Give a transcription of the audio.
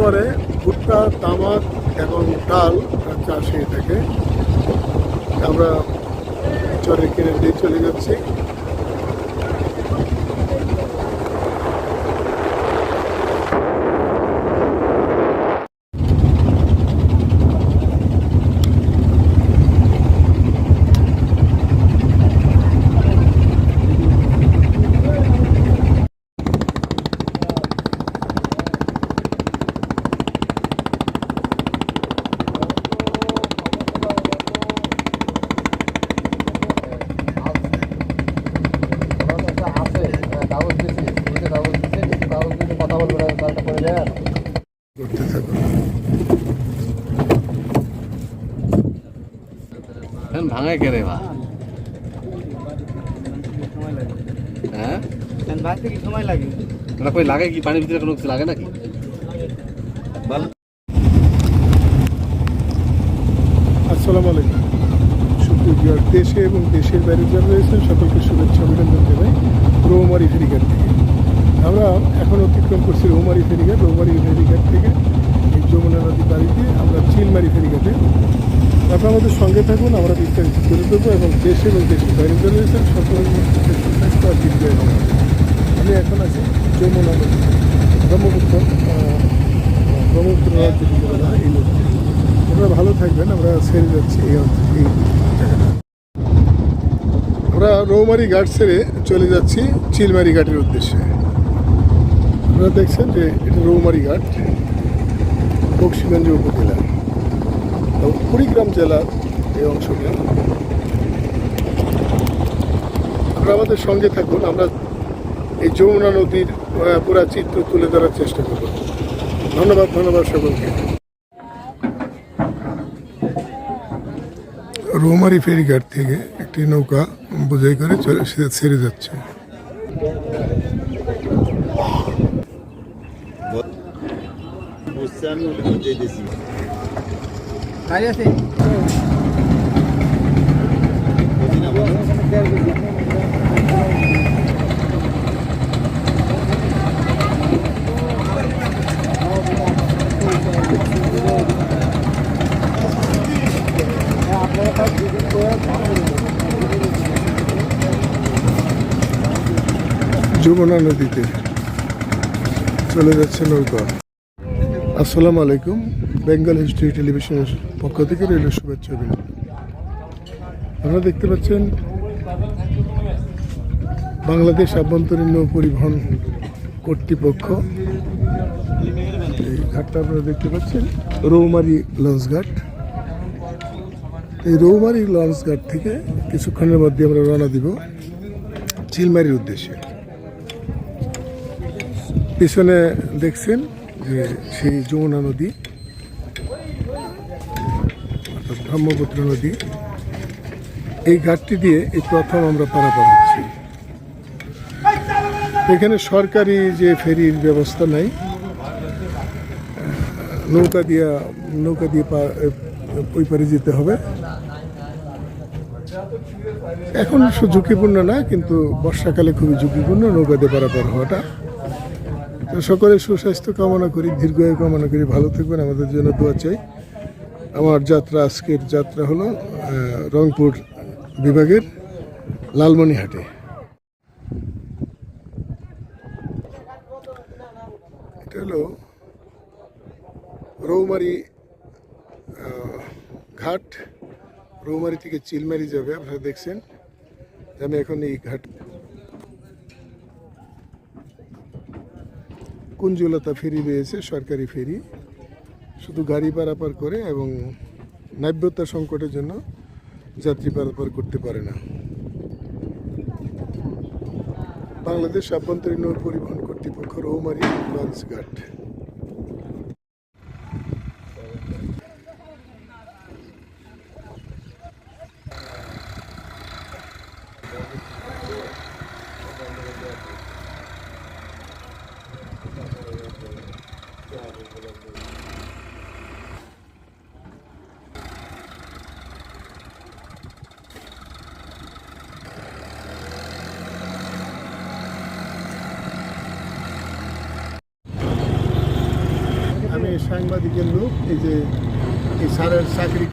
চরে ভুট্টা তামাক এবং ডাল চাষ হয়ে থাকে। আমরা চরে কিনে দিয়ে চলে যাচ্ছি। করতে থাকুন ফ্যান ভাঙে কে রে বা? হ্যাঁ? ভাঙতে কি সময় লাগে? ওটা কই লাগে কি? পানির ভিতরে কোনো কিছু লাগে নাকি? আসসালামু আলাইকুম। সুপ্রিয় দেশে এবং দেশের বাইরে যারা রয়েছেন সকলকে শুভেচ্ছা অভিনন্দন জানাই। রৌমারি ফেরিঘাট থেকে। আমরা এখন অতিক্রম করছি রৌমারি ফেরিঘাট রৌমারি ফেরিঘাট থেকে এই যমুনা নদী পাড়ি দিয়ে আমরা চিলমারি ফেরিঘাটে। আপনারা আমাদের সঙ্গে থাকুন, আমরা বিস্তারিত তুলে দেবো এবং দেশে এবং দেশের বাইরে যারা রয়েছেন সকলের করি। আমি এখন আছি যমুনা নদী ব্রহ্মপুত্র ব্রহ্মপুত্র এই নদী আপনারা ভালো থাকবেন, আমরা ছেড়ে যাচ্ছি এই এই জায়গাটা আমরা রৌমারি ঘাট ছেড়ে চলে যাচ্ছি চিলমারি ঘাটের উদ্দেশ্যে। আপনারা দেখছেন যে এটা রৌমারি ঘাট বক্সিগঞ্জ উপজেলা। এবং কুড়িগ্রাম জেলার এই অংশটা। আপনারা আমাদের সঙ্গে থাকুন, আমরা এই যমুনা নদীর পুরা চিত্র তুলে ধরার চেষ্টা করব। ধন্যবাদ ধন্যবাদ সকলকে। রোমারি ফেরিঘাট থেকে একটি নৌকা বোঝাই করে ছেড়ে যাচ্ছে। বুঝছে আমি ওটা বুঝে দিয়েছি গাড়ি আছে যমুনা নদীতে চলে যাচ্ছে নৌকা। আসসালামু আলাইকুম, বেঙ্গল হিস্ট্রি টেলিভিশনের পক্ষ থেকে রইল শুভেচ্ছা অভিনন্দন আপনারা দেখতে পাচ্ছেন, বাংলাদেশ আভ্যন্তরীণ নৌ পরিবহন কর্তৃপক্ষ। এই ঘাটটা আপনারা দেখতে পাচ্ছেন, রৌমারি লঞ্চ ঘাট। এই রৌমারি লঞ্চ ঘাট থেকে কিছুক্ষণের মধ্যে আমরা রওনা দিব চিলমারির উদ্দেশ্যে। পিছনে দেখছেন যে সেই যমুনা নদী, অর্থাৎ ব্রহ্মপুত্র নদী, এই ঘাটটি দিয়ে এই প্রথম আমরা পারাপার হচ্ছি। এখানে সরকারি যে ফেরির ব্যবস্থা নাই নৌকা দিয়া, নৌকা দিয়ে ওই পারে যেতে হবে। এখন ঝুঁকিপূর্ণ না, কিন্তু বর্ষাকালে খুবই ঝুঁকিপূর্ণ নৌকা দিয়ে পারাপার হওয়াটা। সকলের সুস্বাস্থ্য কামনা করি, দীর্ঘায়ু কামনা করি, ভালো থাকবেন, আমাদের জন্য দোয়া চাই। আমার যাত্রা, আজকের যাত্রা হলো রংপুর বিভাগের লালমনিহাটে। এটা হলো রৌমারি ঘাট। রৌমারি থেকে চিলমারি যাবে, আপনারা দেখছেন। আমি এখন এই ঘাট কুঞ্জলতা ফেরি রয়েছে, সরকারি ফেরি। শুধু গাড়ি পারাপার করে এবং নাব্যতা সংকটের জন্য যাত্রী পারাপার করতে পারে না। বাংলাদেশ আভ্যন্তরীণ পরিবহন কর্তৃপক্ষ রৌমারি লঞ্চ সাংবাদিকের লোক এই যে এই সারের চাকরি